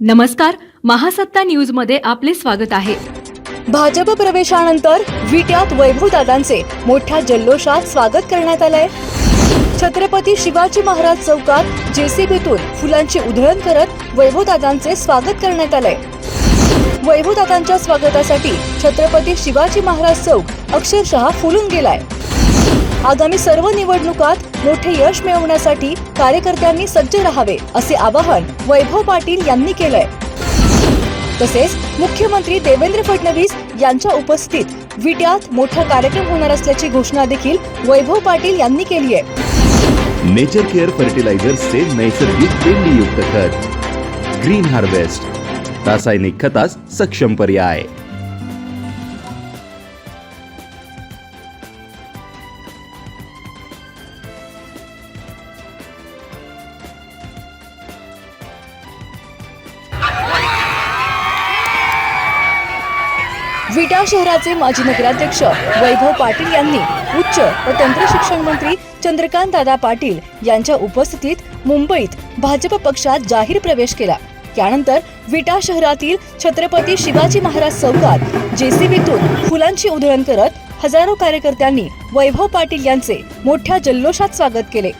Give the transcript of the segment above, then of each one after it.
नमस्कार महासत्ता न्यूजमध्ये आपले स्वागत आहे. भाजप प्रवेशानंतर विट्यात वैभवदादांचे मोठ्या जल्लोषात स्वागत करण्यात आलंय. छत्रपती शिवाजी महाराज चौकात जेसीबीतून फुलांची उधळण करत वैभवदादांचे स्वागत करण्यात आलंय. वैभवदादांच्या स्वागतासाठी छत्रपती शिवाजी महाराज चौक अक्षरशः फुलून गेलाय. आगामी सर्व निवडणुकात मोठे यश मिळवण्यासाठी कार्यकर्त्यांनी सज्ज राहावे असे आवाहन वैभव पाटील यांनी केलंय. तसेच मुख्यमंत्री देवेंद्र फडणवीस यांच्या उपस्थित विट्यात मोठा कार्यक्रम होणार असल्याची घोषणा देखील वैभव पाटील यांनी केली आहे. नेचर केअर फर्टिलायझर्सचे नैसर्गिक पेंडीयुक्त खत. ग्रीन हार्वेस्ट रासायनिक खतास सक्षम पर्याय. विटा शहराचे माजी नगराध्यक्ष वैभव पाटील यांनी उच्च व तंत्र शिक्षण मंत्री चंद्रकांत दादा पाटील यांच्या उपस्थितीत मुंबईत भाजप पक्षात जाहीर प्रवेश केला. त्यानंतर विटा शहरातील छत्रपती शिवाजी महाराज चौकात जेसीबीतून फुलांची उधळण करत हजारो कार्यकर्त्यांनी वैभव पाटील यांचे मोठ्या जल्लोषात स्वागत केले.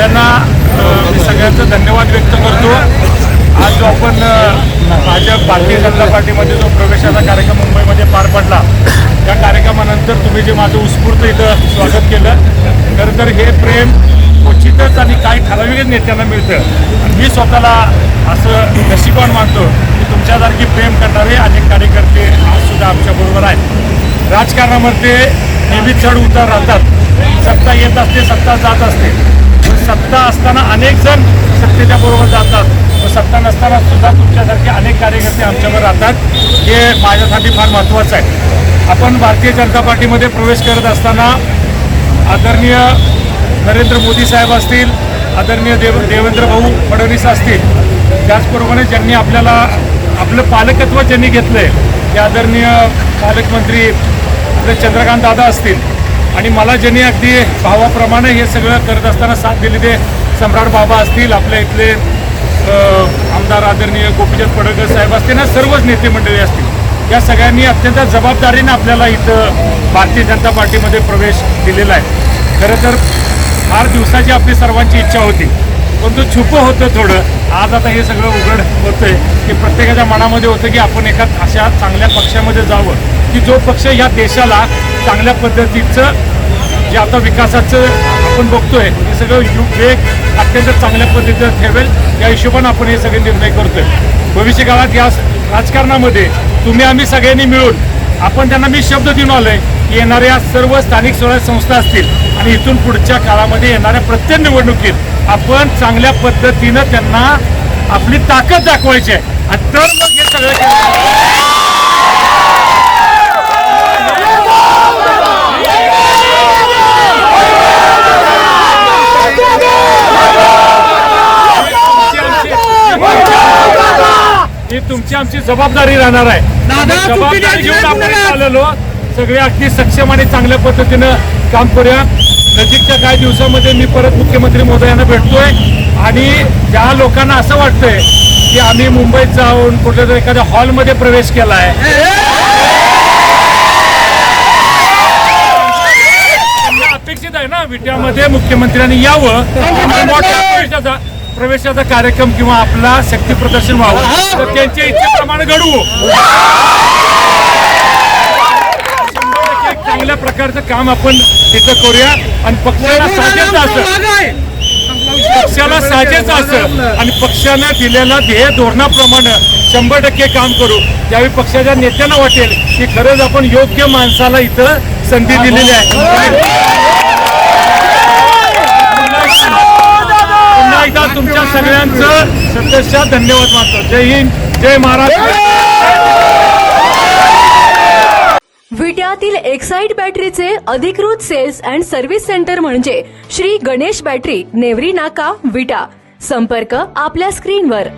सगळ्यांना मी सगळ्यांचं धन्यवाद व्यक्त करतो. आज जो आपण भाजप भारतीय जनता पार्टीमध्ये जो प्रवेशाचा कार्यक्रम मुंबईमध्ये पार पडला त्या कार्यक्रमानंतर तुम्ही जे माझं उत्स्फूर्त इथं स्वागत केलं खरं तर हे प्रेम क्वचितच आणि काही ठराविकच नेत्यांना मिळतं. मी स्वतःला असं नशिबान मानतो की तुमच्यासारखी प्रेम करणारे अनेक कार्यकर्ते आज सुद्धा आमच्याबरोबर आहेत. राजकारणामध्ये नेहमी चढ उतार राहतात. सत्ता येत असते सत्ता जात असते. सत्ता असताना अनेक जण सत्तेच्या बरोबर जातात. व सत्ता नसताना सुद्धा तुमच्यासारखे अनेक कार्यकर्ते आमच्यावर राहतात. हे माझ्यासाठी फार महत्त्वाचं आहे. आपण भारतीय जनता पार्टीमध्ये प्रवेश करत असताना आदरणीय नरेंद्र मोदी साहेब असतील आदरणीय देव देवेंद्र भाऊ फडणवीस असतील त्याचप्रमाणे ज्यांनी आपल्याला आपलं पालकत्व ज्यांनी घेतलं आहे ते आदरणीय पालकमंत्री आपले चंद्रकांत दादा असतील आणि मला ज्यांनी अगदी भावाप्रमाणे हे सगळं करत असताना साथ दिली ते सम्राट बाबा असतील आपल्या इथले आमदार आदरणीय गोपीचंद पडळकर साहेब असतील ना सर्वच नेते मंडळी असतील या सगळ्यांनी अत्यंत जबाबदारीने आपल्याला इथं भारतीय जनता पार्टीमध्ये प्रवेश दिलेला आहे. खरं तर फार दिवसाची आपली सर्वांची इच्छा होती परंतु छुपं होतं थोडं. आज आता हे सगळं उघड होतंय की प्रत्येकाच्या मनामध्ये होतं की आपण एका अशा चांगल्या पक्षामध्ये जावं की जो पक्ष या देशाला चांगल्या पद्धतीचं जे आता विकासाचं आपण बघतोय हे सगळं युग वेग अत्यंत चांगल्या पद्धतीनं ठेवेल. या हिशोबाने आपण हे सगळे निर्णय करतोय. भविष्य काळात या राजकारणामध्ये तुम्ही आम्ही सगळ्यांनी मिळून आपण त्यांना मी शब्द देऊन आलोय की येणाऱ्या सर्व स्थानिक स्वराज्य संस्था असतील आणि इथून पुढच्या काळामध्ये येणाऱ्या प्रत्येक निवडणुकीत आपण चांगल्या पद्धतीनं त्यांना आपली ताकद दाखवायची आहे. आणि तर मग हे सगळं आमची जबाबदारी राहणार आहे. जबाबदारी घेऊन आपण आलेलो सगळे अगदी सक्षम आणि चांगल्या पद्धतीनं काम करूया. नजीकच्या काही दिवसामध्ये मी परत मुख्यमंत्री महोदयांना भेटतोय. आणि ज्या लोकांना असं वाटतंय की आम्ही मुंबईत जाऊन कुठल्या तरी एखाद्या हॉलमध्ये प्रवेश केलाय. त्यांना अपेक्षित आहे ना विट्यामध्ये मुख्यमंत्र्यांनी यावं. मोठ्या प्रवेशाचा कार्यक्रम किंवा आपला शक्ती प्रदर्शन व्हावं तर त्यांच्या इच्छेप्रमाणे घडवू. चांगल्या प्रकारचं काम आपण तिथं करूया आणि पक्षाला साजेचं असं. पक्षाला साजेचं असं आणि पक्षानं दिलेल्या ध्येय धोरणाप्रमाणे शंभर टक्के काम करू. त्यावेळी पक्षाच्या नेत्यांना वाटेल की खरंच आपण योग्य माणसाला इथं संधी दिलेली आहे. सगळ्यांचं सदस्या धन्यवाद मानतो. जय हिंद जय महाराष्ट्र. विट्यातील एक्साइड बॅटरीचे अधिकृत सेल्स अँड सर्व्हिस सेंटर म्हणजे श्री गणेश बॅटरी नेवरी नाका विटा. संपर्क आपल्या स्क्रीनवर.